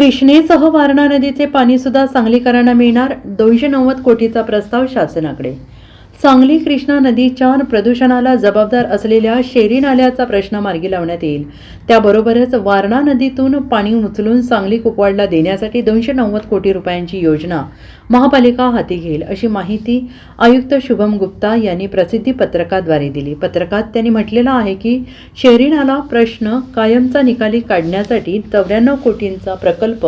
कृष्णेसह वारणा नदीचे पाणी सुद्धा सांगलीकरांना मिळणार दोनशे नव्वद कोटीचा प्रस्ताव शासनाकडे. सांगली कृष्णा नदीच्या प्रदूषणाला जबाबदार असलेल्या शेरी नाल्याचा प्रश्न मार्गी लावण्यात येईल. त्याबरोबरच वारणा नदीतून पाणी उचलून सांगली कुपवाडला देण्यासाठी दोनशे नव्वद कोटी रुपयांची योजना महापालिका हाती घेईल अशी माहिती आयुक्त शुभम गुप्ता यांनी प्रसिद्धी पत्रकाद्वारे दिली. पत्रकात त्यांनी म्हटलेलं आहे की शेरी नाला प्रश्न कायमचा निकाली काढण्यासाठी चौऱ्याण्णव कोटींचा प्रकल्प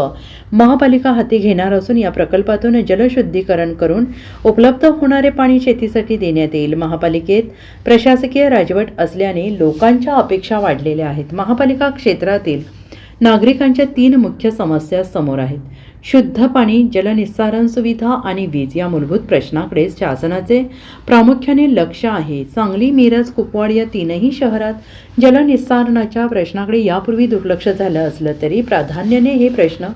महापालिका हाती घेणार असून या प्रकल्पातून जलशुद्धीकरण करून उपलब्ध होणारे पाणी शेतीसाठी देण्यात येईल. महापालिकेत प्रशासकीय राजवट असल्याने लोकांच्या अपेक्षा वाढलेल्या आहेत. महापालिका क्षेत्रातील नागरिकांच्या तीन मुख्य समस्या समोर आहेत. शुद्ध पाणी जलनिस्सारण सुविधा आणि वीज या मूलभूत प्रश्नाकडे शासनाचे प्रामुख्याने लक्ष आहे. सांगली मिरज कुपवाड या तीनही शहरात जलनिस्सारणाच्या प्रश्नाकडे यापूर्वी दुर्लक्ष झालं असलं तरी प्राधान्याने हे प्रश्न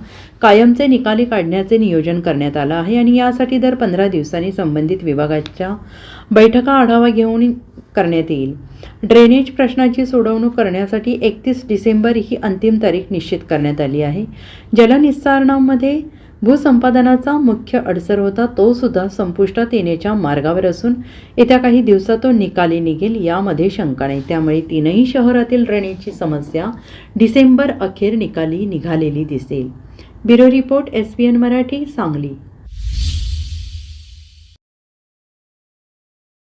कायमचे निकाली काढण्याचे नियोजन करण्यात आलं आहे आणि यासाठी दर पंधरा दिवसांनी संबंधित विभागाच्या बैठका आढावा घेऊन करण्यात येईल. ड्रेनेज प्रश्नाची सोडवणूक करण्यासाठी एकतीस डिसेंबर ही अंतिम तारीख निश्चित करण्यात आली आहे. जलनिस्सारणामध्ये भूसंपादनाचा मुख्य अडसर होता तो सुद्धा संपुष्टात येण्याच्या मार्गावर असून येत्या काही दिवसात तो निकाली निघेल यामध्ये शंका नाही. त्यामुळे तीनही शहरातील रणीची समस्या डिसेंबर अखेर निकाली निघालेली दिसेल. Bureau report S P N Marathi Sangli.